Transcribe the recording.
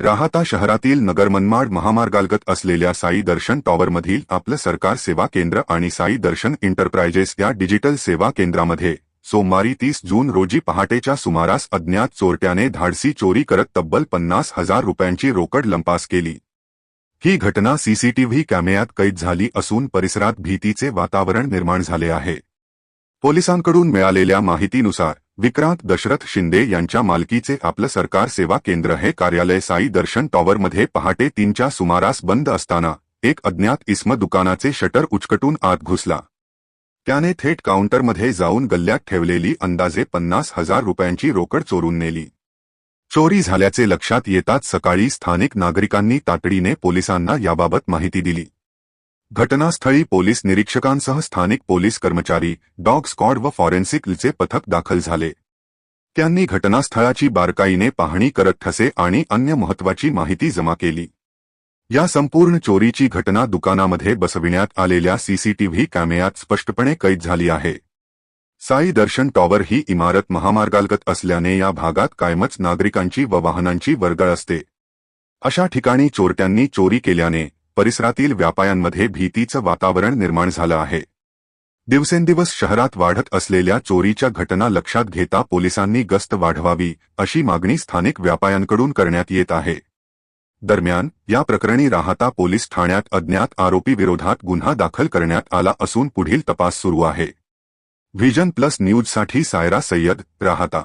राहता शहरातील नगरमनमाड महामार्गालगत असलेल्या साई दर्शन टॉवरमधील आपलं सरकार सेवा केंद्र आणि साई दर्शन एंटरप्राइजेस या डिजिटल सेवा केंद्रामध्ये सोमवारी तीस जून रोजी पहाटेच्या सुमारास अज्ञात चोरट्याने धाडसी चोरी करत तब्बल पन्नास हजार रुपयांची रोकड लंपास केली. ही घटना सीसीटीव्ही कॅमेऱ्यात कैद झाली असून परिसरात भीतीचे वातावरण निर्माण झाले आहे. पोलिसांकडून मिळालेल्या माहितीनुसार विक्रांत दशरथ शिंदे यांच्या मालकीचे आपलं सरकार सेवा केंद्र हे कार्यालय साई दर्शन टॉवरमध्ये पहाटे तीनच्या सुमारास बंद असताना एक अज्ञात इस्म दुकानाचे शटर उचकटून आत घुसला. त्याने थेट काउंटरमध्ये जाऊन गल्ल्यात ठेवलेली अंदाजे पन्नास हजार रुपयांची रोकड चोरून नेली. चोरी झाल्याचे लक्षात येताच सकाळी स्थानिक नागरिकांनी तातडीने पोलिसांना याबाबत माहिती दिली. घटनास्थळी पोलीस निरीक्षकांसह स्थानिक पोलीस कर्मचारी डॉग स्कॉड व फॉरेन्सिकचे पथक दाखल झाले. त्यांनी घटनास्थळाची बारकाईने पाहणी करत ठसे आणि अन्य महत्वाची माहिती जमा केली. या संपूर्ण चोरीची घटना दुकानामध्ये बसविण्यात आलेल्या सीसीटीव्ही कॅमेऱ्यात स्पष्टपणे कैद झाली आहे. साई दर्शन टॉवर ही इमारत महामार्गालगत असल्याने या भागात कायमच नागरिकांची व वाहनांची वर्गळ असते. अशा ठिकाणी चोरट्यांनी चोरी केल्याने परिसरातील व्यापायांमध्ये भीतीचं वातावरण निर्माण झालं आहे. दिवसेंदिवस शहरात वाढत असलेल्या चोरीच्या घटना लक्षात घेता पोलिसांनी गस्त वाढवावी अशी मागणी स्थानिक व्यापायांकडून करण्यात येत आहे. दरम्यान या प्रकरणी राहता पोलीस ठाण्यात अज्ञात आरोपी विरोधात गुन्हा दाखल करण्यात आला असून पुढील तपास सुरू आहे. व्हिजन प्लस न्यूजसाठी सायरा सय्यद राहता.